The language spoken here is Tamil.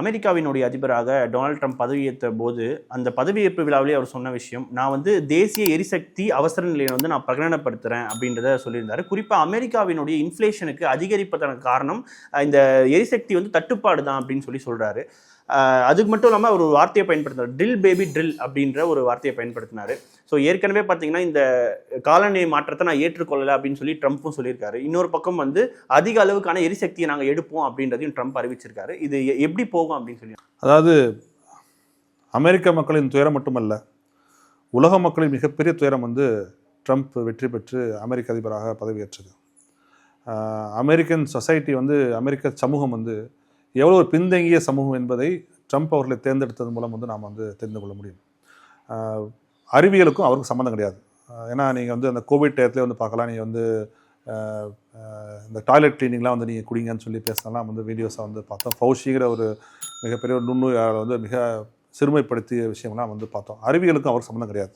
அமெரிக்காவினுடைய அதிபராக டொனால்ட் ட்ரம்ப் பதவியேற்ற போது அந்த பதவியேற்பு விழாவிலே அவர் சொன்ன விஷயம் நான் வந்து தேசிய எரிசக்தி அவசர நிலையை வந்து நான் பிரகடனப்படுத்துறேன் அப்படின்றத சொல்லியிருந்தார். குறிப்பாக அமெரிக்காவினுடைய இன்ஃப்ளேஷனுக்கு அதிகரிப்பதற்கு காரணம் இந்த எரிசக்தி வந்து தட்டுப்பாடு தான் அப்படின்னு சொல்லி சொல்கிறாரு அதுக்கு மட்டும் இல்லாமல் அவர் ஒரு வார்த்தையை பயன்படுத்தினார். ட்ரில் பேபி ட்ரில் அப்படின்ற ஒரு வார்த்தையை பயன்படுத்தினார். ஸோ ஏற்கனவே பார்த்தீங்கன்னா இந்த காலநிலை மாற்றத்தை நான் ஏற்றுக்கொள்ளலை அப்படின்னு சொல்லி ட்ரம்ப்பும் சொல்லியிருக்காரு. இன்னொரு பக்கம் வந்து அதிக அளவுக்கான எரிசக்தியை நாங்கள் எடுப்போம் அப்படின்றதையும் ட்ரம்ப் அறிவிச்சிருக்காரு. இது எப்படி போகும் அப்படின்னு சொல்லி அதாவது அமெரிக்க மக்களின் துயரம் மட்டுமல்ல உலக மக்களின் மிகப்பெரிய துயரம் வந்து ட்ரம்ப் வெற்றி பெற்று அமெரிக்க அதிபராக பதவியேற்றது. அமெரிக்கன் சொசைட்டி வந்து அமெரிக்க சமூகம் வந்து எவ்வளோ ஒரு பின்தங்கிய சமூகம் என்பதை ட்ரம்ப் அவர்களை தேர்ந்தெடுத்தது மூலம் வந்து நாம் வந்து தெரிந்து கொள்ள முடியும். அறிவியலுக்கும் அவருக்கு சம்மந்தம் கிடையாது. ஏன்னா நீங்கள் வந்து அந்த கோவிட் டயத்துலேயே வந்து பார்க்கலாம். நீங்கள் வந்து இந்த டாய்லெட் கிளீனிங்லாம் வந்து நீங்கள் குடிங்கன்னு சொல்லி பேசினாலாம் வந்து வீடியோஸை வந்து பார்த்தோம். ஃபௌஷிங்கிற ஒரு மிகப்பெரிய ஒரு நுண்ணுயிரை வந்து மிக சிறுமைப்படுத்திய விஷயம்லாம் வந்து பார்த்தோம். அறிவியலுக்கும் அவருக்கு சம்மந்தம் கிடையாது.